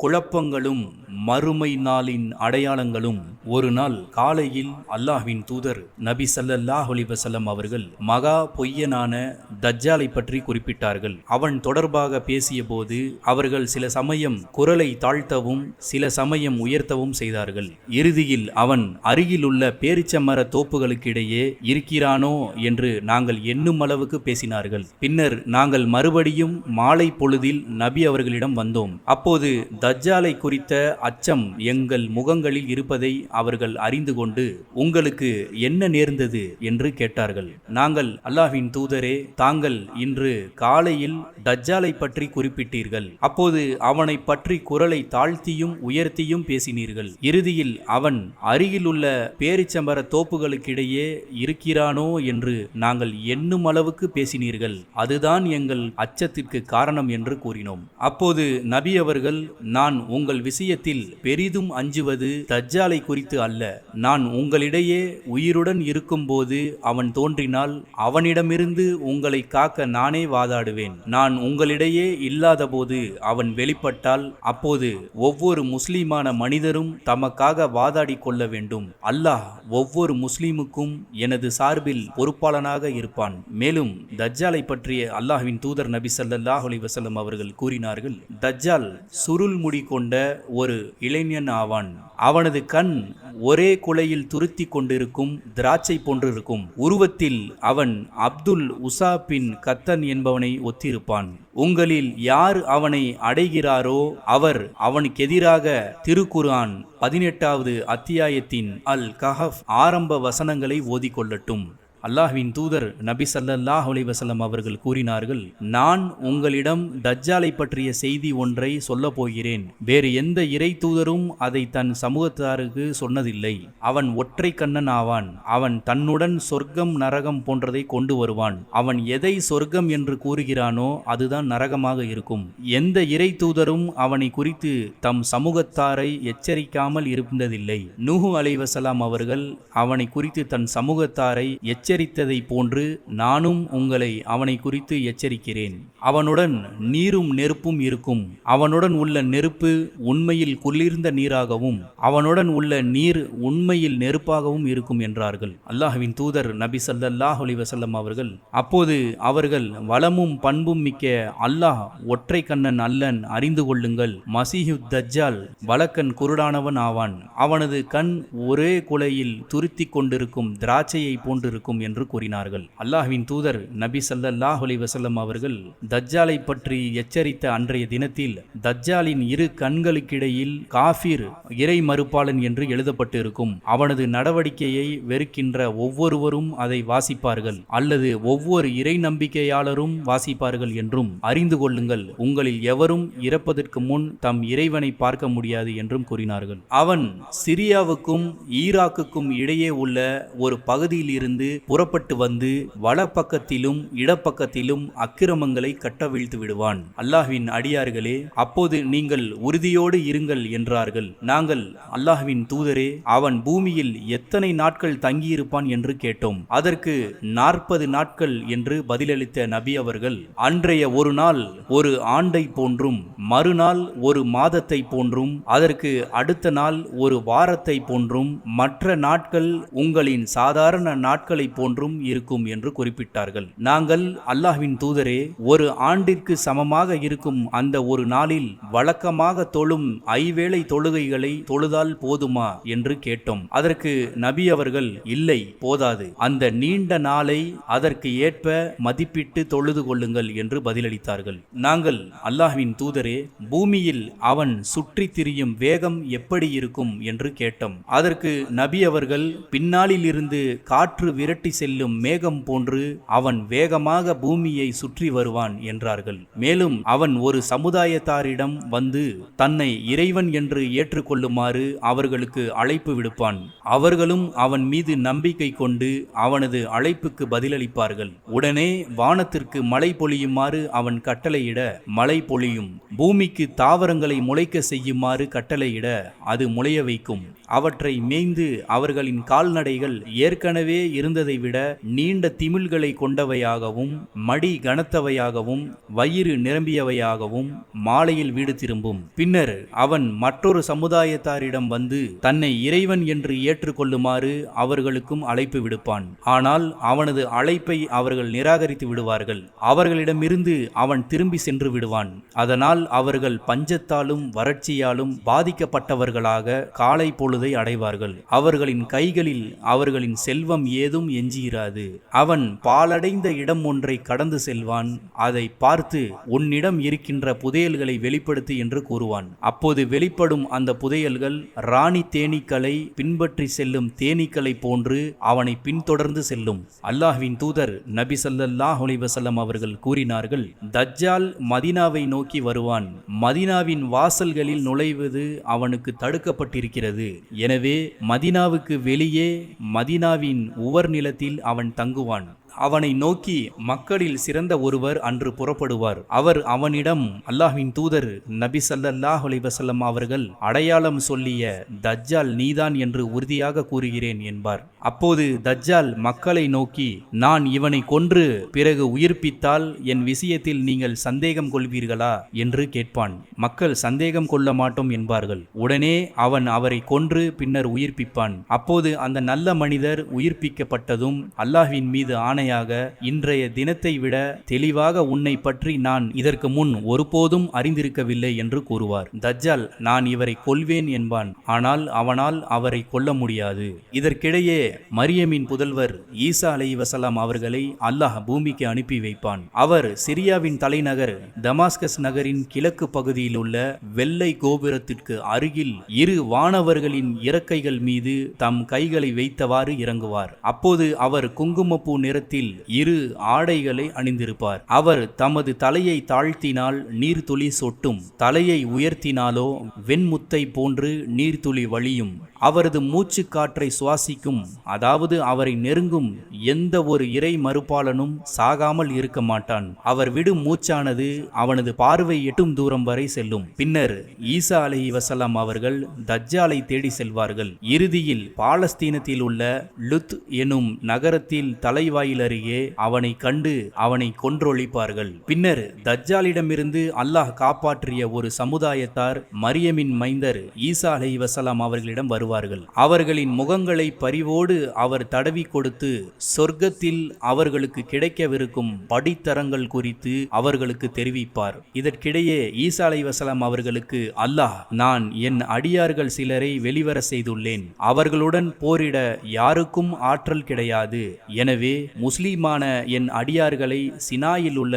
குழப்பங்களும் மறுமை நாளின் அடையாளங்களும் ஒரு நாள் காலையில் அல்லாஹ்வின் தூதர் நபி சல்லல்லாஹ் அலிவசல்லம் அவர்கள் மகா பொய்யனான தஜ்ஜாலை பற்றி குறிப்பிட்டார்கள். அவன் தொடர்பாக பேசியபோது அவர்கள் சில சமயம் குரலை தாழ்த்தவும் சில சமயம் உயர்த்தவும் செய்தார்கள். இறுதியில் அவன் அருகிலுள்ள பேரிச்சமர தோப்புகளுக்கிடையே இருக்கிறானோ என்று நாங்கள் எண்ணும் அளவுக்கு பேசினார்கள். பின்னர் நாங்கள் மறுபடியும் மாலை பொழுதில் நபி அவர்களிடம் வந்தோம். அப்போது தஜ்ஜாலை குறித்த அச்சம் எங்கள் முகங்களில் இருப்பதை அவர்கள் அறிந்து கொண்டு உங்களுக்கு என்ன நேர்ந்தது என்று கேட்டார்கள். நாங்கள் அல்லாஹின் தூதரே தாங்கள் இன்று காலையில் டஜ்ஜாலை பற்றி குறிப்பிட்டீர்கள். அப்போது அவனை பற்றி குரலை தாழ்த்தியும் உயர்த்தியும் பேசினீர்கள். இறுதியில் அவன் அருகிலுள்ள பேரிச்சம்பர தோப்புகளுக்கிடையே இருக்கிறானோ என்று நாங்கள் எண்ணும் அளவுக்கு பேசினீர்கள். அதுதான் எங்கள் அச்சத்திற்கு காரணம் என்று கூறினோம். அப்போது நபி அவர்கள் நான் உங்கள் விஷயத்தில் பெரிதும் அஞ்சுவது தஜ்ஜாலை குறித்து அல்ல. நான் உங்களிடையே உயிருடன் இருக்கும்போது அவன் தோன்றினால் அவனிடமிருந்து உங்களை காக்க நானே வாதாடுவேன். நான் உங்களிடையே இல்லாதபோது அவன் வெளிப்பட்டால் அப்போது ஒவ்வொரு முஸ்லீமான மனிதரும் தமக்காக வாதாடி கொள்ள வேண்டும். அல்லாஹ் ஒவ்வொரு முஸ்லீமுக்கும் எனது சார்பில் பொறுப்பாளனாக இருப்பான். மேலும் தஜ்ஜாலை பற்றிய அல்லாஹ்வின் தூதர் நபி சல்லாஹ் அலி வசல்லம் அவர்கள் கூறினார்கள் தஜ்ஜால் சுருள் முடி கொண்ட ஒரு இளைஞன் ஆவான். அவனது கண் ஒரே குலையில் துருத்தி கொண்டிருக்கும் திராட்சை போன்றிருக்கும். உருவத்தில் அவன் அப்துல் உசா பின் கத்தன் என்பவனை ஒத்திருப்பான். உங்களில் யார் அவனை அடைகிறாரோ அவர் அவனுக்கு எதிராக திருக்குர்ஆன் பதினெட்டாவது அத்தியாயத்தின் அல் கஹஃப் ஆரம்ப வசனங்களை ஓதிக்கொள்ளட்டும். அல்லாஹ்வின் தூதர் நபி சல்லல்லாஹ் அலிவசல்லம் அவர்கள் கூறினார்கள் நான் உங்களிடம் தஜ்ஜாலை பற்றிய செய்தி ஒன்றை சொல்லப் போகிறேன். வேறு எந்த இறை தூதரும் அதை தன் சமூகத்தாருக்கு சொன்னதில்லை. அவன் ஒற்றை கண்ணன் ஆவான். அவன் தன்னுடன் சொர்க்கம் நரகம் போன்றதை கொண்டு வருவான். அவன் எதை சொர்க்கம் என்று கூறுகிறானோ அதுதான் நரகமாக இருக்கும். எந்த இறை தூதரும் அவனை குறித்து தம் சமூகத்தாரை எச்சரிக்காமல் இருந்ததில்லை. நூஹு அலைவசலாம் அவர்கள் அவனை குறித்து தன் சமூகத்தாரை எச்சரித்ததைப் போன்று நானும் உங்களை அவனை குறித்து எச்சரிக்கிறேன். அவனுடன் நீரும் நெருப்பும் இருக்கும். அவனுடன் உள்ள நெருப்பு உண்மையில் குளிர்ந்த நீராகவும் அவனுடன் உள்ள நீர் உண்மையில் நெருப்பாகவும் இருக்கும் என்றார்கள். அல்லாஹுவின் தூதர் நபி ஸல்லல்லாஹு அலைஹி வஸல்லம் அவர்கள் அப்போது அவர்கள் வளமும் பண்பும் மிக்க அல்லாஹ் ஒற்றை கண்ணன் அல்லன் அறிந்து கொள்ளுங்கள். மசீஹு தஜ்ஜால் வழக்கன் குருடானவன் ஆவான். அவனது கண் ஒரே குலையில் துருத்தி கொண்டிருக்கும் திராட்சையை போன்றிருக்கும் என்று கூறினார்கள். அல்லாஹ்வின் தூதர் நபி சல்லல்லாஹ் அலி வசல்லம் அவர்கள் தஜ்ஜாலை பற்றி எச்சரித்த அன்றைய தினத்தில் தஜ்ஜாலின் இரு கண்களுக்கிடையில் காஃபிர் இறை மறுப்பாளன் என்று எழுதப்பட்டு இருக்கும் அவனது நடவடிக்கையை வெறுக்கின்ற ஒவ்வொருவரும் அதை வாசிப்பார்கள் அல்லது ஒவ்வொரு இறை நம்பிக்கையாளரும் வாசிப்பார்கள் என்றும் அறிந்து கொள்ளுங்கள். உங்களில் எவரும் இறப்பதற்கு முன் தம் இறைவனை பார்க்க முடியாது என்றும் கூறினார்கள். அவன் சிரியாவுக்கும் ஈராக்குக்கும் இடையே உள்ள ஒரு பகுதியில் இருந்து புறப்பட்டு வந்து வலப்பக்கத்திலும் இடப்பக்கத்திலும் அக்கிரமங்களை கட்டவிழ்த்து விடுவான். அல்லாஹ்வின் அடியார்களே அப்போது நீங்கள் உறுதியோடு இருங்கள் என்றார்கள். நாங்கள் அல்லாஹ்வின் தூதரே அவன் பூமியில் எத்தனை நாட்கள் தங்கியிருப்பான் என்று கேட்டோம். அதற்கு நாற்பது நாட்கள் என்று பதிலளித்த நபி அவர்கள் அன்றைய ஒரு நாள் ஒரு ஆண்டை போன்றும் மறுநாள் ஒரு மாதத்தை போன்றும் அதற்கு அடுத்த நாள் ஒரு வாரத்தை போன்றும் மற்ற நாட்கள் உங்களின் சாதாரண நாட்களை போன்றும் இருக்கும் என்று குறிப்பிட்டார்கள். நாங்கள் அல்லாஹ்வின் தூதரே ஒரு ஆண்டிற்கு சமமாக இருக்கும் அந்த ஒரு நாளில் வழக்கமாக தொழும் ஐவேளை தொழுகைகளை தொழுதால் போதுமா என்று கேட்டோம். அதற்கு நபி அவர்கள் இல்லை போதாது. அந்த நீண்ட நாளை அதற்கு ஏற்ப மதிப்பிட்டு தொழுது கொள்ளுங்கள் என்று பதிலளித்தார்கள். நாங்கள் அல்லாஹ்வின் தூதரே பூமியில் அவன் சுற்றி திரியும் வேகம் எப்படி இருக்கும்? என்று கேட்டோம். அதற்கு நபி அவர்கள் பின்னாளில் இருந்து காற்று விரட்டி செல்லும் மேகம் போன்று அவன் வேகமாக பூமியை சுற்றி வருவான் என்றார்கள். மேலும் அவன் ஒரு சமுதாயத்தாரிடம் வந்து தன்னை இறைவன் என்று ஏற்றுக்கொள்ளுமாறு அவர்களுக்கு அழைப்பு விடுப்பான். அவர்களும் அவன் மீது நம்பிக்கை கொண்டு அவனது அழைப்புக்கு பதிலளிப்பார்கள். உடனே வானத்திற்கு மழை பொழியுமாறு அவன் கட்டளையிட மழை பொழியும். பூமிக்கு தாவரங்களை முளைக்க செய்யுமாறு கட்டளையிட அது முளைய வைக்கும் அவற்றை மேய்ந்து அவர்களின் கால்நடைகள் ஏற்கனவே இருந்ததை விட நீண்ட திமிழ்களை கொண்டவையாகவும் மடி கனத்தவையாகவும் வயிறு நிரம்பியவையாகவும் மாலையில் வீடு திரும்பும். பின்னர் அவன் மற்றொரு சமுதாயத்தாரிடம் வந்து தன்னை இறைவன் என்று ஏற்றுக்கொள்ளுமாறு அவர்களுக்கும் அழைப்பு விடுப்பான். ஆனால் அவனது அழைப்பை அவர்கள் நிராகரித்து விடுவார்கள். அவர்களிடமிருந்து அவன் திரும்பி சென்று விடுவான். அதனால் அவர்கள் பஞ்சத்தாலும் வறட்சியாலும் பாதிக்கப்பட்டவர்களாக காலை பொழுதை அடைவார்கள். அவர்களின் கைகளில் அவர்களின் செல்வம் ஏதும் எஞ்சியிராது அவன் பாலடைந்த இடம் ஒன்றை கடந்து செல்வான். அதை பார்த்து உன்னிடம் இருக்கின்ற புதையல்களை வெளிப்படுத்து என்று கூறுவான். அப்போது வெளிப்படும் அந்த புதையல்கள் ராணி தேனீக்களை பின்பற்றி செல்லும் தேனீக்களை போன்று அவனை பின்தொடர்ந்து செல்லும். அல்லாஹ்வின் தூதர் நபி ஸல்லல்லாஹு அலைஹி அவர்கள் கூறினார்கள் தஜ்ஜால் மதீனாவை நோக்கி வருவான். மதீனாவின் வாசல்களில் நுழைவது அவனுக்கு தடுக்கப்பட்டிருக்கிறது. எனவே மதீனாவுக்கு வெளியே மதீனாவின் உவர் இல்லத்தில் அவன் தங்குவான். அவனை நோக்கி மக்களில் சிறந்த ஒருவர் அன்று புறப்படுவார். அவர் அவனிடம் அல்லாஹின் தூதர் நபி ஸல்லல்லாஹு அலிவசல்லம் அவர்கள் அடையாளம் சொல்லிய தஜ்ஜால் நீதான் என்று உறுதியாக கூறுகிறேன் என்பார். அப்போது தஜ்ஜால் மக்களை நோக்கி நான் இவனை கொன்று பிறகு உயிர்ப்பித்தால் என் விஷயத்தில் நீங்கள் சந்தேகம் கொள்வீர்களா? என்று கேட்பான். மக்கள் சந்தேகம் கொள்ள மாட்டோம் என்பார்கள். உடனே அவன் அவரை கொன்று பின்னர் உயிர்ப்பிப்பான். அப்போது அந்த நல்ல மனிதர் உயிர்ப்பிக்கப்பட்டதும் அல்லாஹின் மீது ஆணையாக இன்றைய தினத்தை விட தெளிவாக உன்னை பற்றி நான் இதற்கு முன் ஒருபோதும் அறிந்திருக்கவில்லை என்று கூறுவார். தஜ்ஜால் நான் இவரை கொல்வேன் என்பான். ஆனால் அவனால் அவரை கொல்ல முடியாது. இதற்கிடையே மரியமின் புதல்வர் ஈசா அலை வசலாம் அவர்களை அல்லாஹ் பூமிக்கு அனுப்பி வைப்பான். அவர் சிரியாவின் தலைநகர் தமாஸ்கஸ் நகரின் கிழக்கு பகுதியில் உள்ள வெள்ளை கோபுரத்திற்கு அருகில் இரு வானவர்களின் இறக்கைகள் மீது தம் கைகளை வைத்தவாறு இறங்குவார். அப்போது அவர் குங்குமப்பூ நிறத்தில் இரு ஆடைகளை அணிந்திருப்பார். அவர் தமது தலையை தாழ்த்தினால் நீர்த்துளி சொட்டும் தலையை உயர்த்தினாலோ வெண்முத்தை போன்று நீர்த்துளி வழியும். அவரது மூச்சு காற்றை சுவாசிக்கும் அதாவது அவரை நெருங்கும் எந்த ஒரு இறை மறுப்பாளனும் சாகாமல் இருக்க மாட்டான். அவர் விடும் மூச்சானது அவனது பார்வை எட்டும் தூரம் வரை செல்லும். பின்னர் ஈசா அலை வசலாம் அவர்கள் தஜ்ஜாலை தேடி செல்வார்கள். இறுதியில் பாலஸ்தீனத்தில் உள்ள லுத் எனும் நகரத்தில் தலைவாயில் அருகே அவனை கண்டு அவனை கொன்றொழிப்பார்கள். பின்னர் தஜ்ஜாலிடமிருந்து அல்லாஹ் காப்பாற்றிய ஒரு சமுதாயத்தார் மரியமின் மைந்தர் ஈசா அலஹி வசலாம் அவர்களிடம் வருவார்கள் அவர்களின் முகங்களை பரிவோடு அவர் தடவி கொடுத்து சொர்க்கத்தில் அவர்களுக்கு கிடைக்கவிருக்கும் படித்தரங்கள் குறித்து அவர்களுக்கு தெரிவிப்பார். இதற்கிடையே ஈசா அலை வசலாம் அவர்களுக்கு அல்லாஹ் நான் என் அடியார்கள் சிலரை வெளிவர செய்துள்ளேன். அவர்களுடன் போரிட யாருக்கும் ஆற்றல் கிடையாது. எனவே முஸ்லீமான என் அடியார்களை சினாயில் உள்ள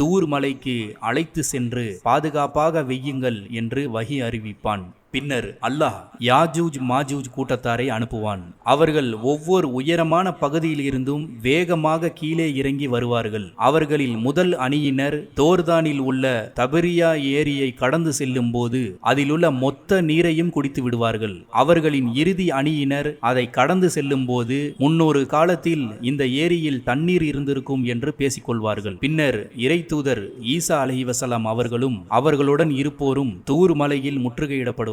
தூர் மலைக்கு அழைத்து சென்று பாதுகாப்பாக வெய்யுங்கள் என்று வகி அறிவிப்பான். பின்னர் அல்லாஹ் யாஜூஜ் மாஜூஜ் கூட்டத்தாரை அனுப்புவான். அவர்கள் ஒவ்வொரு உயரமான பகுதியிலிருந்தும் வேகமாக கீழே இறங்கி வருவார்கள். அவர்களில் முதல் அணியினர் தோர்தானில் உள்ள தபரியா ஏரியை கடந்து செல்லும் போது அதிலுள்ள மொத்த நீரையும் குடித்து விடுவார்கள். அவர்களின் இறுதி அணியினர் அதை கடந்து செல்லும் போது முன்னொரு காலத்தில் இந்த ஏரியில் தண்ணீர் இருந்திருக்கும் என்று பேசிக்கொள்வார்கள். பின்னர் இறை தூதர் ஈசா அலஹிவசலாம் அவர்களும் அவர்களுடன் இருப்போரும் தூர் மலையில்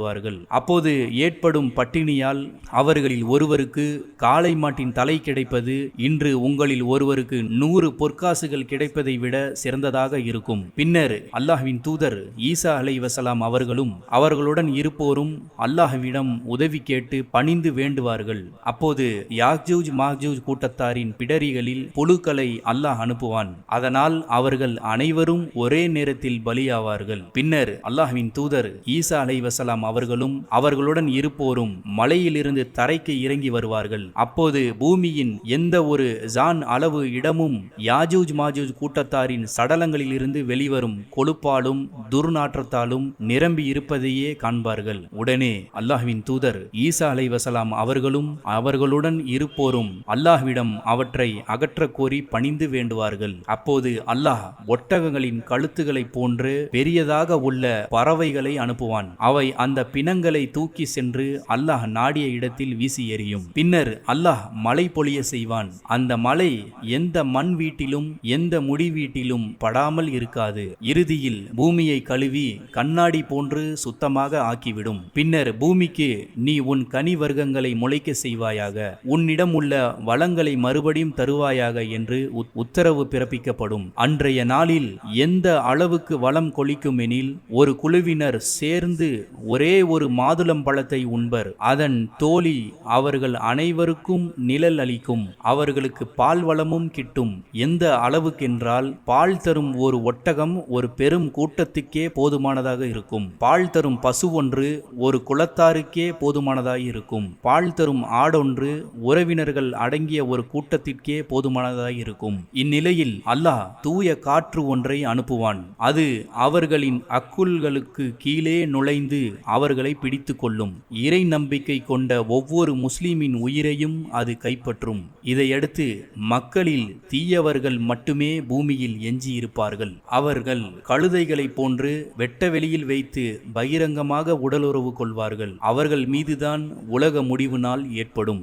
கொள்வார்கள் அப்போது ஏற்படும் பட்டினியால் அவர்களில் ஒருவருக்கு காளை மாட்டின் தலை கிடைப்பது இன்று உங்களில் ஒருவருக்கு நூறு பொற்காசுகள் கிடைப்பதை விட சிறந்ததாக இருக்கும். பின்னர் அல்லாஹ்வின் தூதர் ஈசா அலை வசலாம் அவர்களும் அவர்களுடன் இருப்போரும் அல்லாஹ்விடம் உதவி கேட்டு பணிந்து வேண்டுவார்கள். அப்போது யாக்ஜூஜ் மாக்ஜூஜ் கூட்டத்தாரின் பிடரிகளில் புழுக்களை அல்லாஹ் அனுப்புவான். அதனால் அவர்கள் அனைவரும் ஒரே நேரத்தில் பலியாவார்கள். பின்னர் அல்லாஹ்வின் தூதர் ஈசா அலை வசலாம் அவர் அவர்களும் அவர்களுடன் இருப்போரும் மலையிலிருந்து தரைக்கு இறங்கி வருவார்கள். அப்போது பூமியின் எந்த ஒரு ஜான் அளவு இடமும் யாஜூஜ் மாஜூஜ் கூட்டத்தாரின் சடலங்களிலிருந்து வெளிவரும் கொழுப்பாலும் துர்நாற்றத்தாலும் நிரம்பி இருப்பதையே காண்பார்கள். உடனே அல்லாஹ்வின் தூதர் ஈசா அலை வசலாம் அவர்களும் அவர்களுடன் இருப்போரும் அல்லாஹ்விடம் அவற்றை அகற்ற கோரி பணிந்து வேண்டுவார்கள். அப்போது அல்லாஹ் ஒட்டகங்களின் கழுத்துகளைப் போன்று பெரியதாக உள்ள பறவைகளை அனுப்புவான். அவை அந்த பிணங்களை தூக்கி சென்று அல்லாஹ் நாடிய இடத்தில் வீசி எறியும். பின்னர் அல்லாஹ் மழை பொழிய செய்வான். அந்த மழை எந்த மண் வீட்டிலும் எந்த முடி வீட்டிலும் படாமல் இருக்காது. இறுதியில் பூமியை கழுவி கண்ணாடி போன்று சுத்தமாக ஆக்கிவிடும். பின்னர் பூமிக்கு நீ உன் கனி வர்க்கங்களை முளைக்க செய்வாயாக. உன்னிடம் உள்ள வளங்களை மறுபடியும் தருவாயாக என்று உத்தரவு பிறப்பிக்கப்படும். அன்றைய நாளில் எந்த அளவுக்கு வளம் கொளிக்கும் எனில் ஒரு குழுவினர் சேர்ந்து ஒரே ஒரு மாதுளம் பழத்தை உண்பர். அதன் தோழி அவர்கள் அனைவருக்கும் நிழல் அளிக்கும். அவர்களுக்கு பால் வளமும் கிட்டும். எந்த அளவுக்கென்றால் பால் தரும் ஒரு ஒட்டகம் ஒரு பெரும் கூட்டத்துக்கே போதுமானதாக இருக்கும். பால் தரும் பசு ஒன்று ஒரு குளத்தாருக்கே போதுமானதாக இருக்கும். பால் தரும் ஆடொன்று உறவினர்கள் அடங்கிய ஒரு கூட்டத்திற்கே போதுமானதாக இருக்கும். இந்நிலையில் அல்லாஹ் தூய காற்று ஒன்றை அனுப்புவான். அது அவர்களின் அக்குள்களுக்கு கீழே நுழைந்து அவர்களை பிடித்து கொள்ளும் இறை நம்பிக்கை கொண்ட ஒவ்வொரு முஸ்லீமின் உயிரையும் அது கைப்பற்றும். இதையடுத்து மக்களில் தீயவர்கள் மட்டுமே பூமியில் எஞ்சியிருப்பார்கள். அவர்கள் கழுதைகளைப் போன்று வெட்ட வெளியில் வைத்து பகிரங்கமாக உடலுறவு கொள்வார்கள். அவர்கள் மீதுதான் உலக முடிவு நாள் ஏற்படும்.